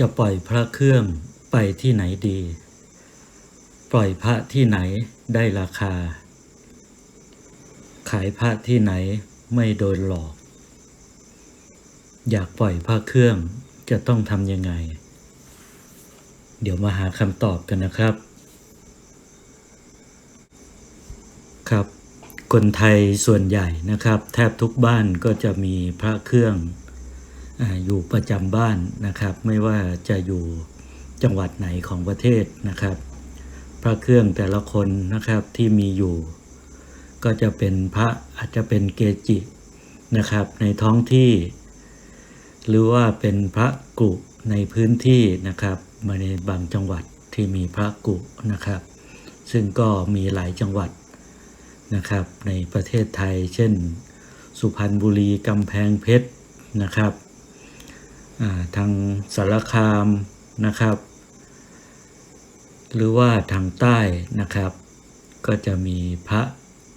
จะปล่อยพระเครื่องไปที่ไหนดี ปล่อยพระที่ไหนได้ราคา ขายพระที่ไหนไม่โดนหลอก อยากปล่อยพระเครื่องจะต้องทำยังไง เดี๋ยวมาหาคำตอบกันนะครับ ครับ คนไทยส่วนใหญ่นะครับ แทบทุกบ้านก็จะมีพระเครื่อง อยู่ประจำบ้านนะครับ ไม่ว่าจะอยู่จังหวัดไหนของประเทศนะครับ พระเครื่องแต่ละคนนะครับที่มีอยู่ ก็จะเป็นพระอาจจะเป็นเกจินะครับ ในท้องที่ หรือว่าเป็นพระกุในพื้นที่นะครับมาในบางจังหวัดที่มีพระกุนะครับ ซึ่งก็มีหลายจังหวัดนะครับ ในประเทศไทย เช่น สุพรรณบุรีกำแพงเพชรนะครับ ทางสารคามนะครับ หรือว่าทางใต้นะครับ ก็จะมีพระ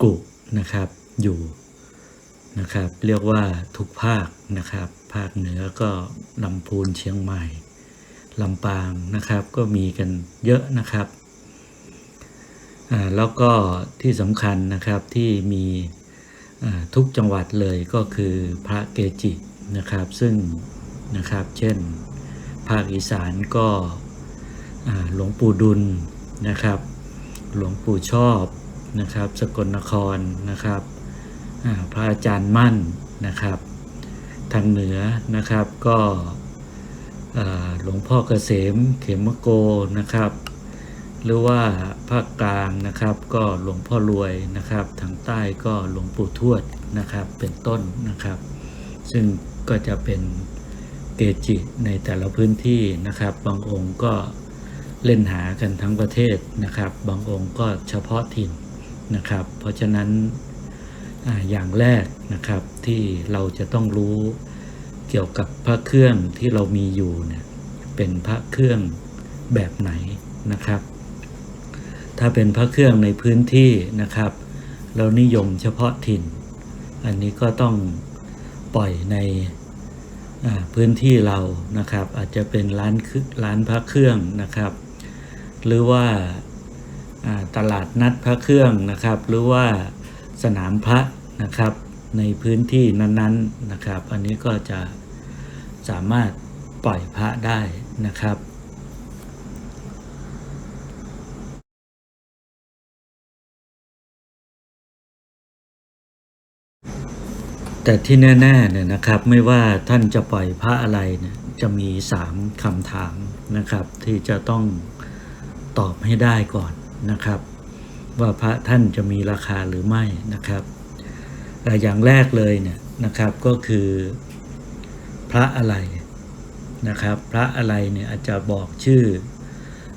กุนะครับอยู่นะครับ เรียกว่าทุกภาคนะครับ ภาคเหนือก็ลำพูนเชียงใหม่ลำปางนะครับก็มีกันเยอะนะครับแล้วก็ที่สำคัญนะครับที่มีทุกจังหวัดเลยก็คือพระเกจินะครับ ซึ่ง นะครับ เช่น ภาคอีสานก็หลวงปู่ดุลนะครับ หลวงปู่ชอบนะครับ สกลนครนะครับพระอาจารย์มั่นนะครับ ทางเหนือนะครับก็หลวงพ่อเกษมเขมโกนะครับ หรือว่าภาคกลางนะครับก็หลวงพ่อรวยนะครับ ทางใต้ก็หลวงปู่ทวดนะครับเป็นต้นนะครับ ซึ่งก็จะเป็น เกจิในแต่ละพื้นที่นะครับ บางองค์ก็เล่นหากันทั้งประเทศนะครับ บางองค์ก็เฉพาะถิ่นนะครับ เพราะฉะนั้นออย่างแรกนะครับที่เราจะต้องรู้เกี่ยวกับพระเครื่องที่เรามีอยู่เนี่ยเป็นพระเครื่องแบบไหนนะครับ ถ้าเป็นพระเครื่องในพื้นที่นะครับ เรานิยมเฉพาะถิ่น อันนี้ก็ต้องปล่อยใน พื้นที่เรานะครับ อาจจะเป็นร้านคึร้านพระเครื่องนะครับ หรือว่าอ่าตลาดนัดพระเครื่องนะครับ หรือว่าสนามพระนะครับในพื้นที่นั้นๆนะครับ อันนี้ก็จะสามารถปล่อยพระได้นะครับ แต่ที่แน่ๆเนี่ยนะครับไม่ว่าท่านจะปล่อยพระอะไรเนี่ยจะมีสามคำถามนะครับ ที่จะต้องตอบให้ได้ก่อนนะครับ ว่าพระท่านจะมีราคาหรือไม่นะครับแต่อย่างแรกเลยเนี่ยนะครับก็คือพระอะไรนะครับ พระอะไรเนี่ยอาจจะบอกชื่อ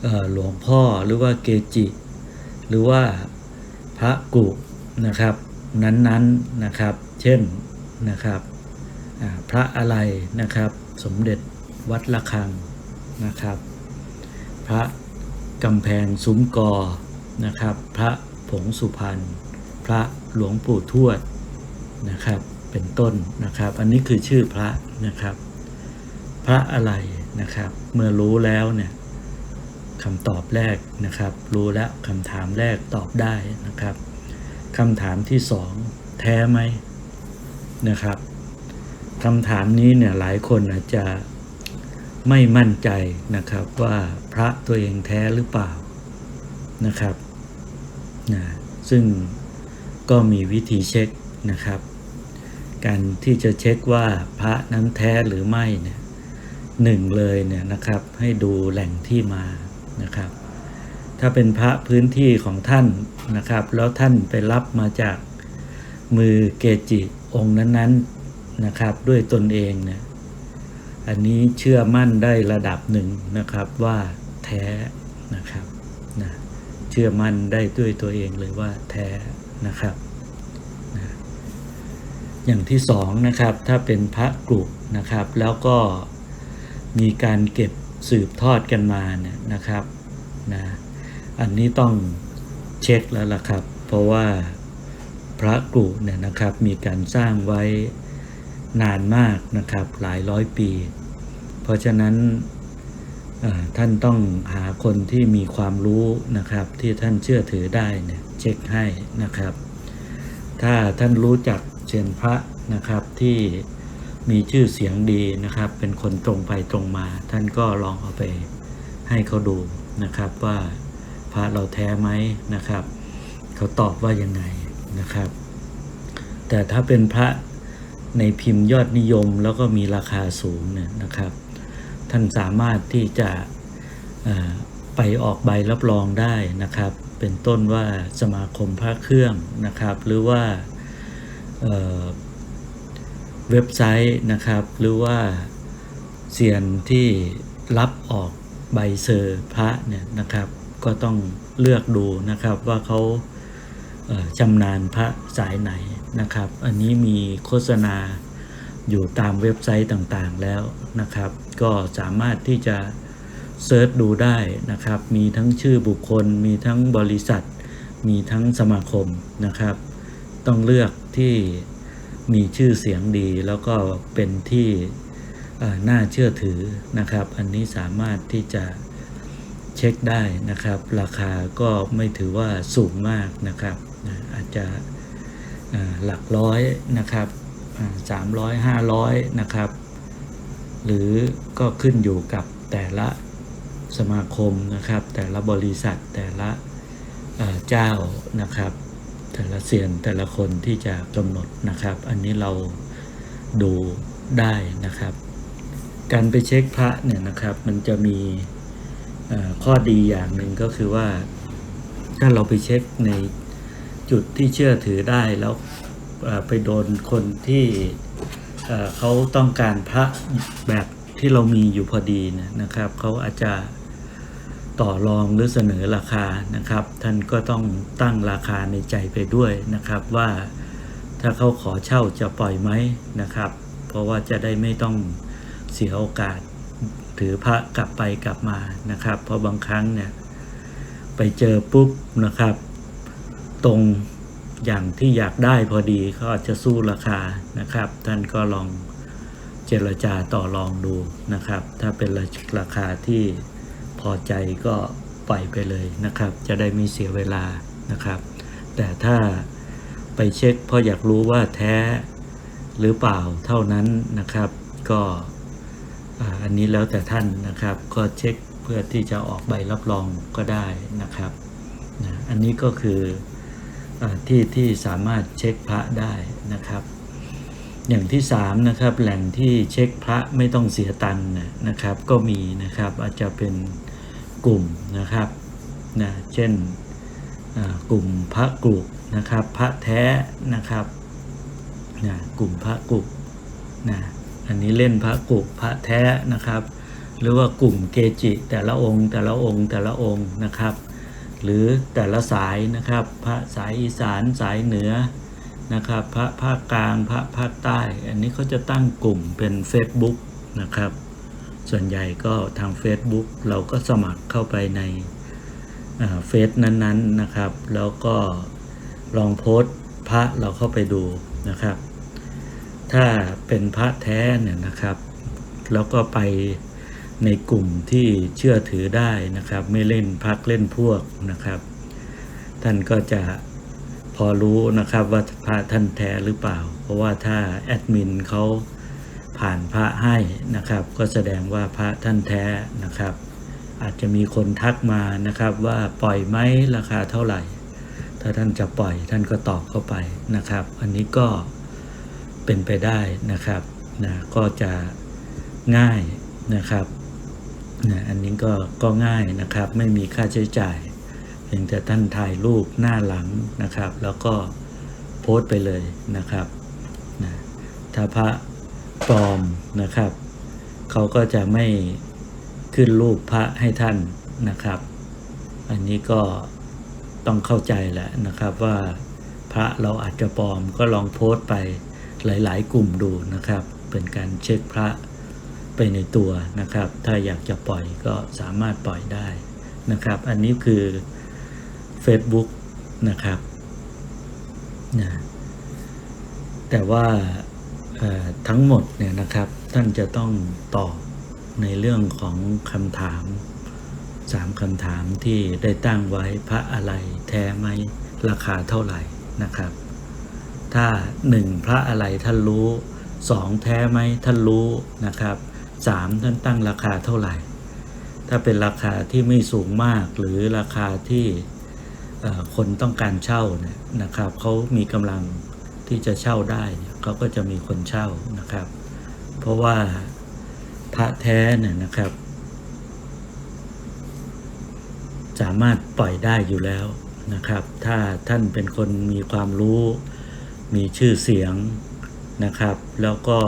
อหลวงพ่อหรือว่าเกจิ หรือว่าพระกุนะครับนั้นๆนะครับ เช่น นะครับพระอะไรนะครับสมเด็จวัดระฆังนะครับ พระกำแพงซุ้มกอนะครับ พระผงสุพรรณพระหลวงปู่ทวดนะครับเป็นต้นนะครับ อันนี้คือชื่อพระนะครับ พระอะไรนะครับ เมื่อรู้แล้วเนี่ยคำตอบแรกนะครับ รู้แล้วคำถามแรกตอบได้นะครับคำถามที่สองแท้ไหม นะครับคำถามนี้เนี่ยหลายคนอาจจะไม่มั่นใจนะครับว่าพระตัวเองแท้หรือเปล่านะครับนะซึ่งก็มีวิธีเช็คนะครับ การที่จะเช็คว่าพระนั้นแท้หรือไม่เนี่ยหนึ่งเลยเนี่ยนะครับให้ดูแหล่งที่มานะครับ ถ้าเป็นพระพื้นที่ของท่านนะครับ แล้วท่านไปรับมาจากมือเกจิ องค์นั้นๆนะครับ ด้วยตนเองเนี่ยอันนี้เชื่อมั่นได้ระดับหนึ่งนะครับว่าแท้นะครับนะเชื่อมั่นได้ด้วยตัวเองเลยว่าแท้นะครับนะอย่างที่สองนะครับถ้าเป็นพระกรุนะครับ แล้วก็มีการเก็บสืบทอดกันมาเนี่ยนะครับนะอันนี้ต้องเช็คแล้วล่ะครับ เพราะว่า พระกรุเนี่ยนะครับมีการสร้างไว้นานมากนะครับหลายร้อยปี เพราะฉะนั้นท่านต้องหาคนที่มีความรู้นะครับที่ท่านเชื่อถือได้เนี่ยเช็คให้นะครับ ถ้าท่านรู้จักเซียนพระนะครับที่มีชื่อเสียงดีนะครับ เป็นคนตรงไปตรงมา ท่านก็ลองเอาไปให้เขาดูนะครับว่าพระเราแท้ไหมนะครับ เขาตอบว่ายังไง นะครับ แต่ถ้าเป็นพระในพิมพ์ยอดนิยมแล้วก็มีราคาสูงเนี่ยนะครับ ท่านสามารถที่จะไปออกใบรับรองได้นะครับ เป็นต้นว่าสมาคมพระเครื่องนะครับ หรือว่าเเว็บไซต์นะครับ หรือว่าเซียนที่รับออกใบเซอร์พระเนี่ยนะครับ ก็ต้องเลือกดูนะครับว่าเขา ชำนาญพระสายไหนนะครับ อันนี้มีโฆษณาอยู่ตามเว็บไซต์ต่างๆแล้วนะครับ ก็สามารถที่จะเซิร์ชดูได้นะครับ มีทั้งชื่อบุคคล มีทั้งบริษัท มีทั้งสมาคมนะครับ ต้องเลือกที่มีชื่อเสียงดีแล้วก็เป็นที่น่าเชื่อถือนะครับ อันนี้สามารถที่จะเช็คได้นะครับ ราคาก็ไม่ถือว่าสูงมากนะครับ นะอาจจะหลักร้อยนะครับสามร้อยห้าร้อยนะครับ หรือก็ขึ้นอยู่กับแต่ละสมาคมนะครับ แต่ละบริษัทแต่ละเจ้านะครับ แต่ละเซียนแต่ละคนที่จะกำหนดนะครับ อันนี้เราดูได้นะครับ การไปเช็คพระเนี่ยนะครับมันจะมีข้อดีอย่างหนึ่งก็คือว่า ถ้าเราไปเช็คใน จุดที่เชื่อถือได้แล้วไปโดนคนที่เขาต้องการพระแบบที่เรามีอยู่พอดีนะครับเขาอาจจะต่อรองหรือเสนอราคานะครับ ท่านก็ต้องตั้งราคาในใจไปด้วยนะครับว่าถ้าเขาขอเช่าจะปล่อยไหมนะครับ เพราะว่าจะได้ไม่ต้องเสียโอกาสถือพระกลับไปกลับมานะครับ เพราะบางครั้งเนี่ยไปเจอปุ๊บนะครับ ตรงอย่างที่อยากได้พอดีเขาอาจจะสู้ราคานะครับ ท่านก็ลองเจรจาต่อรองดูนะครับ ถ้าเป็นราคาที่พอใจก็ปล่อยไปเลยนะครับ จะได้ไม่เสียเวลานะครับ แต่ถ้าไปเช็คเพราะอยากรู้ว่าแท้หรือเปล่าเท่านั้นนะครับ ก็อันนี้แล้วแต่ท่านนะครับ ก็เช็คเพื่อที่จะออกใบรับรองก็ได้นะครับนะอันนี้ก็คือ ที่ที่สามารถเช็คพระได้นะครับ อย่างที่สามนะครับแหล่งที่เช็คพระไม่ต้องเสียตังค์นะครับ ก็มีนะครับอาจจะเป็นกลุ่มนะครับนะเช่นกลุ่มพระกลุ่นะครับพระแท้นะครับนะกลุ่มพระกลุ่นะอันนี้เล่นพระกลุ่พระแท้นะครับ หรือว่ากลุ่มเกจิแต่ละองค์แต่ละองค์แต่ละองค์นะครับ หรือแต่ละสายนะครับ พระสายอีสานสายเหนือนะครับ พระภาคกลางพระภาคใต้ อันนี้เขาจะตั้งกลุ่มเป็น Facebook นะครับ ส่วนใหญ่ก็ทาง Facebook เราก็สมัครเข้าไปในเฟซนั้นๆนะครับ แล้วก็ลองโพสต์พระเราเข้าไปดูนะครับ ถ้าเป็นพระแท้เนี่ยนะครับ แล้วก็ไป ในกลุ่มที่เชื่อถือได้นะครับ ไม่เล่นพักเล่นพวกนะครับ ท่านก็จะพอรู้นะครับว่าพระท่านแท้หรือเปล่า เพราะว่าถ้าแอดมินเขาผ่านพระให้นะครับ ก็แสดงว่าพระท่านแท้นะครับ อาจจะมีคนทักมานะครับว่าปล่อยไหมราคาเท่าไหร่ ถ้าท่านจะปล่อยท่านก็ตอบเข้าไปนะครับ อันนี้ก็เป็นไปได้นะครับนะก็จะง่ายนะครับ นะอันนี้ก็ก็ง่ายนะครับ ไม่มีค่าใช้จ่ายเพียงแต่ท่านถ่ายรูปหน้าหลังนะครับ แล้วก็โพสต์ไปเลยนะครับนะถ้าพระปลอมนะครับ เขาก็จะไม่ขึ้นรูปพระให้ท่านนะครับ อันนี้ก็ต้องเข้าใจแหละนะครับว่าพระเราอาจจะปลอมก็ลองโพสต์ไปหลาย ๆ กลุ่มดูนะครับ เป็นการเช็คพระ ไปในตัวนะครับ ถ้าอยากจะปล่อยก็สามารถปล่อยได้นะครับ อันนี้คือ Facebook นะครับนะแต่ว่าทั้งหมดเนี่ยนะครับท่านจะต้องตอบในเรื่องของคำถามสามคำถามที่ได้ตั้งไว้พระอะไรแท้ไหมราคาเท่าไหร่นะครับ ถ้าหนึ่งพระอะไรท่านรู้สองแท้ไหมท่านรู้นะครับ สามท่านตั้งราคาเท่าไหร่ ถ้าเป็นราคาที่ไม่สูงมากหรือราคาที่คนต้องการเช่านะครับเขามีกำลังที่จะเช่าได้เนี่ยเขาก็จะมีคนเช่านะครับ เพราะว่าพระแท้เนี่ยนะครับ สามารถปล่อยได้อยู่แล้วนะครับ ถ้าท่านเป็นคนมีความรู้มีชื่อเสียงนะครับ แล้วก็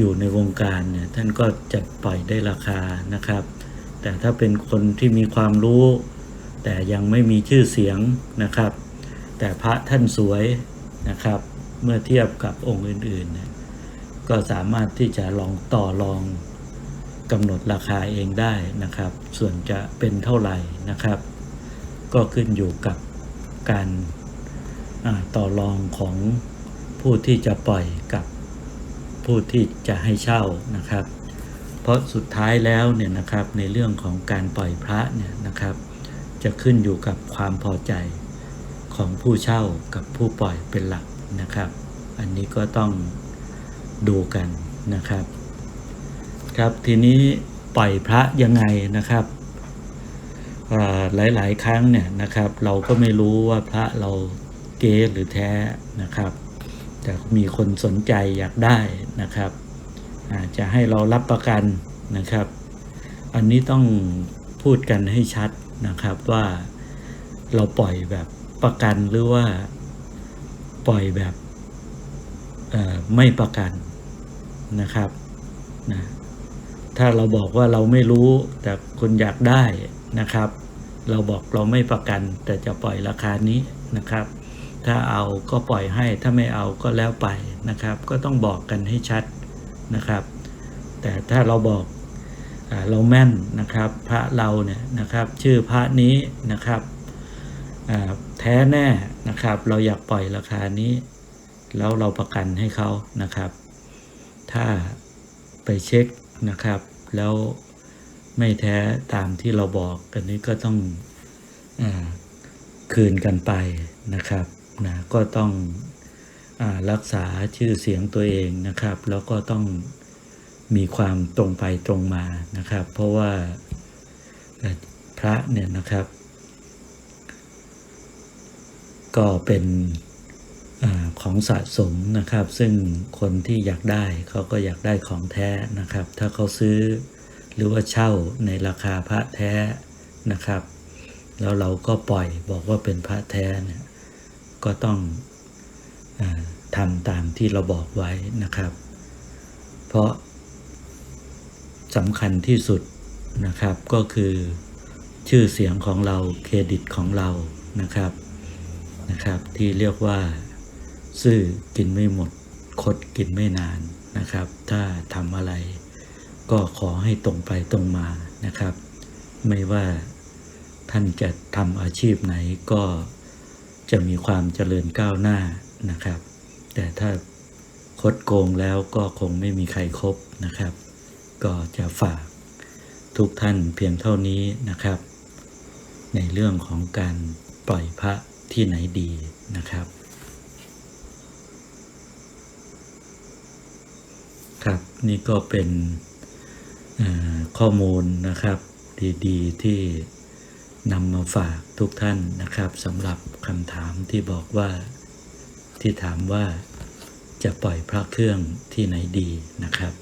อยู่ในวงการเนี่ยท่านก็จะปล่อยได้ราคานะครับ แต่ถ้าเป็นคนที่มีความรู้ แต่ยังไม่มีชื่อเสียงนะครับ แต่พระท่านสวยนะครับ เมื่อเทียบกับองค์อื่นๆเนี่ยก็สามารถที่จะลองต่อรองกำหนดราคาเองได้นะครับ ส่วนจะเป็นเท่าไหร่นะครับ ก็ขึ้นอยู่กับการต่อรองของผู้ที่จะปล่อยกับ ผู้ที่จะให้เช่านะครับ เพราะสุดท้ายแล้วเนี่ยนะครับในเรื่องของการปล่อยพระเนี่ยนะครับ จะขึ้นอยู่กับความพอใจของผู้เช่ากับผู้ปล่อยเป็นหลักนะครับ อันนี้ก็ต้องดูกันนะครับ ครับทีนี้ปล่อยพระยังไงนะครับอ่าหลายๆครั้งเนี่ยนะครับ เราก็ไม่รู้ว่าพระเราเก๊หรือแท้นะครับ แต่มีคนสนใจอยากได้นะครับอาจจะให้เรารับประกันนะครับ อันนี้ต้องพูดกันให้ชัดนะครับว่าเราปล่อยแบบประกันหรือว่าปล่อยแบบไม่ประกันนะครับนะถ้าเราบอกว่าเราไม่รู้แต่คุณอยากได้นะครับ เราบอกเราไม่ประกันแต่จะปล่อยราคานี้นะครับ ถ้าเอาก็ปล่อยให้ถ้าไม่เอาก็แล้วไปนะครับ ก็ต้องบอกกันให้ชัดนะครับ แต่ถ้าเราบอกเราแม่นนะครับพระเราเนี่ยนะครับ ชื่อพระนี้นะครับแท้แน่นะครับ เราอยากปล่อยราคานี้ แล้วเราประกันให้เขานะครับ ถ้าไปเช็คนะครับ แล้วไม่แท้ตามที่เราบอกกันนี้ก็ต้องอคืนกันไปนะครับ นะก็ต้องอรักษาชื่อเสียงตัวเองนะครับ แล้วก็ต้องมีความตรงไปตรงมานะครับ เพราะว่าพระเนี่ยนะครับ ก็เป็นอของสะสมนะครับ ซึ่งคนที่อยากได้เขาก็อยากได้ของแท้นะครับ ถ้าเขาซื้อหรือว่าเช่าในราคาพระแท้นะครับ แล้วเราก็ปล่อยบอกว่าเป็นพระแท้เนี่ย ก็ต้องอทำตามที่เราบอกไว้นะครับ เพราะสำคัญที่สุดนะครับก็คือชื่อเสียงของเราเครดิตของเรานะครับนะครับ ที่เรียกว่าซื่อกินไม่หมด คดกินไม่นานนะครับ ถ้าทำอะไรก็ขอให้ตรงไปตรงมานะครับ ไม่ว่าท่านจะทำอาชีพไหนก็ จะมีความเจริญก้าวหน้านะครับ แต่ถ้าคดโกงแล้วก็คงไม่มีใครครบนะครับ ก็จะฝากทุกท่านเพียงเท่านี้นะครับ ในเรื่องของการปล่อยพระที่ไหนดีนะครับ ครับนี่ก็เป็นข้อมูลนะครับดีๆที่นำมาฝาก ทุกท่านนะครับสำหรับคำถามที่บอกว่า ที่ถามว่าจะปล่อยพระเครื่องที่ไหนดีนะครับ